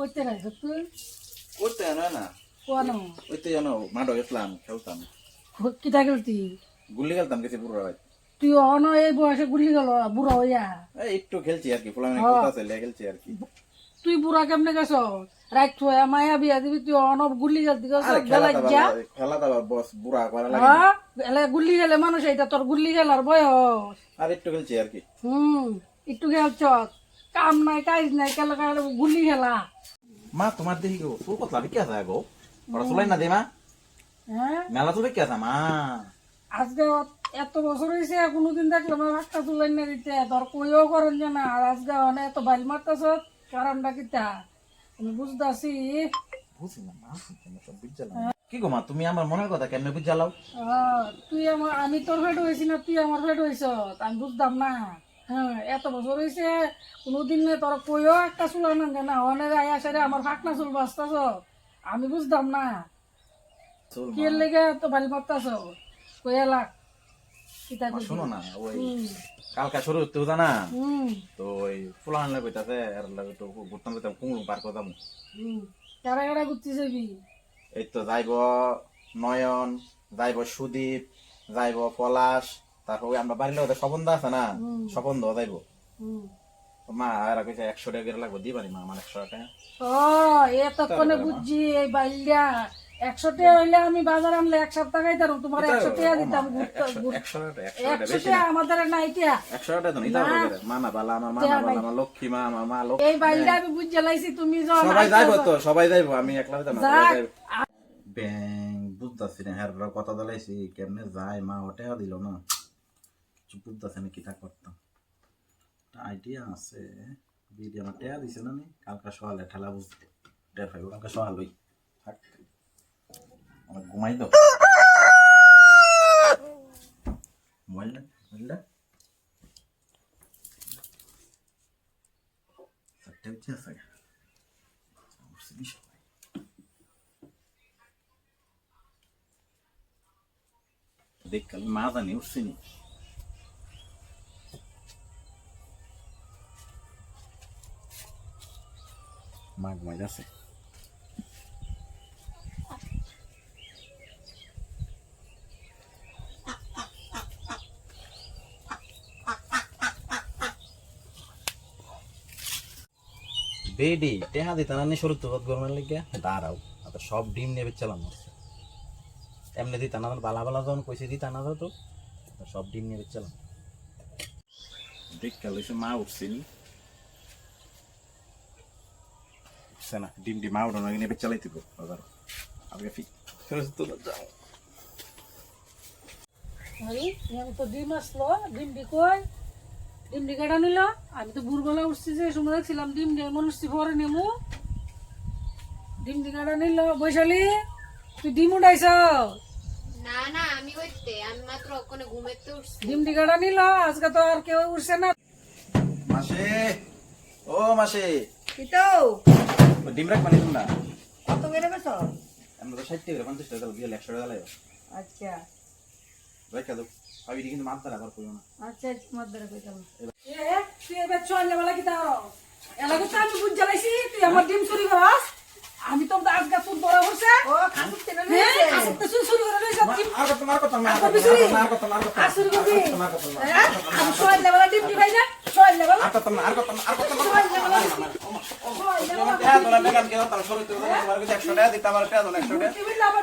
কইতে রাখ তুই ওই তো জানো না কোন তো জানো মাঠও গেছিলাম খেলতাম কিতা গেলতি গুল্লি খেলতাম গেছি পুরো তুই অন এই বয়সে গুলি গেল বুড়া হইয়া একটু খেলছি আর কি। লে খেলছি আর কি তুই বুড়া কেমনে গেছ তুই মায়া বিয়া দিবি তুই অন গুলি যা বস বুড়া করা লাগে হ্যাঁ এলে গুলি গেলে মানুষ এটা তোর গুলি গেলার বয়স আর একটু খেলছি আর কি হুম একটু খেলছ কাম নাই কাজ নাই কেলা গুলি খেলা মা তোমার দেখি গো তোর কত লাভ কি আছে গো? ওরা চলাই না দে মা? হ্যাঁ মেলা চলে কি আছে মা? আজকে এত বছর হয়েছে কোনোদিন দেখলাম না রাস্তা তুলাই না দিতে তোর কইও করেন যে না আর আজকে অনেক এত বাইল মারতেছ কারণটা কিতা আমি বুঝতেছি বুঝি না মা তুমি সব বুঝালাম কি গো মা তুমি আমার মনের কথা কেমনে বুঝালাও তুই আমার আমি তোর ফেট হয়েছি না তুই আমার ফেট হয়েছ আমি বুঝতাম না। হ্যাঁ এত বছর হয়েছে কোনোদিন না তোর কইও একটা চুল আনেন না অনেক আয়া সেরে আমার ফাঁকনা চুল বাঁচতেছ। আমি বুঝতাম না। কি লেগে মারতেছ? কইয়া লাগ শোনো না ওই কালকা শুরু হতে জানা হুম। তো ওই ফুলান লাগে কইতাছে আর তো ঘুরতাম কুমড়ু পার করতাম কারা কারা ঘুরতে যাবি? এই তো যাইব নয়ন যাইব সুদীপ যাইব পলাশ তারপর ওই আমরা বাড়ির লোক স্বপন দা আছে না। স্বপন দা যাইব। মা আর কইছে একশো টাকা করে লাগবে দিবানি মা আমার একশো টাকা। ও এতক্ষণে বুঝছি এই বাইলিয়া একশো টাকা হইলে আমি বাজার আনলে এক সপ্তাহ খাইতাম তোমার একশো টাকা দিতাম একশো টাকা আমাদের নাই টিয়া একশো টাকা তো নিতে পারবে মা না বালা আমার মা না বালা আমার লক্ষ্মী মা আমার মা লক্ষ্মী। এই আমি বুঝে তুমি সবাই যাইব তো সবাই যাইব আমি একলা যাইতাম না ব্যাং বুঝতাছি না হ্যাঁ কথা দলাইছি কেমনে যায় মা ওটাও দিল না। বুঝতাছি না কিটা করতাম আইডিয়া আছে দিদি আমার টেয়া দিছে না নি, কালকা সকালে ঠেলা বুঝতে। টের পাইব, কালকা সকাল হই থাক, আমার ঘুমাই দাও। মোবাইলটা মোবাইলটা দেখ, কাল জানি, উঠছে মা ঘুমাই যাচ্ছে বেডি, টেহা দিতে না শুরু তো গরমের লেগে? দাঁড়াও আর তো সব ডিম নেবে চালানো এমনি দিতা না বালা বালা যখন কইছে দিতা না তো সব ডিম নেবে চালাম। দেখ কাল মা উঠছিনি উঠছে না। ডিম ডিম মা উঠানো নেবে চালাইতে গো বাজার। আগে ফি ফেরত তো যাও আরে, তো ডিম আসলো ডিম ডি কই? ডিম ডি কাটা নিল? আমি তো ভোরবেলা উঠছি যে সময় দেখছিলাম ডিম ডি মনে হচ্ছে পরে নেমু। ডিম কাটা নিল? বৈশালী তুই ডিম উঠাইছ? না না আমি হইতে আমি মাত্র ওখানে ঘুমেতে উঠছি। ডিম ডি কাটা নিল? আজকে তো আর কেউ উঠছে না। মাসে ও মাসে। কিতো ডিম রাখ মানে তোমরা কত করে বেছো আমরা তো ষাট টাকা পঞ্চাশ টাকা দিয়ে একশো টাকা লাগে আচ্ছা রেখে দাও ভাবি কিন্তু মাছ দ্বারা আবার করব না আচ্ছা মধ্যে কইতাম এ তুই এবার চলে বলা কি তার এলাকা তো আমি বুঝ জ্বালাইছি তুই আমার ডিম চুরি করাস আমি তো ধরা ও হ্যাঁ লইছে তো করে লইছ আর কত আর কত না আর কত চুরি? কত আর কত আর চুরি করবি আর কত হ্যাঁ আমি লেবেলা ডিম না লেবেলা আর কত আর কত আর সোয়াল লেবেলা সোয়াল লেবেলা হ্যাঁ তোরা বেগান কেন তার শুরু 100 টাকা দিতে আমার টাকা। 100 টাকা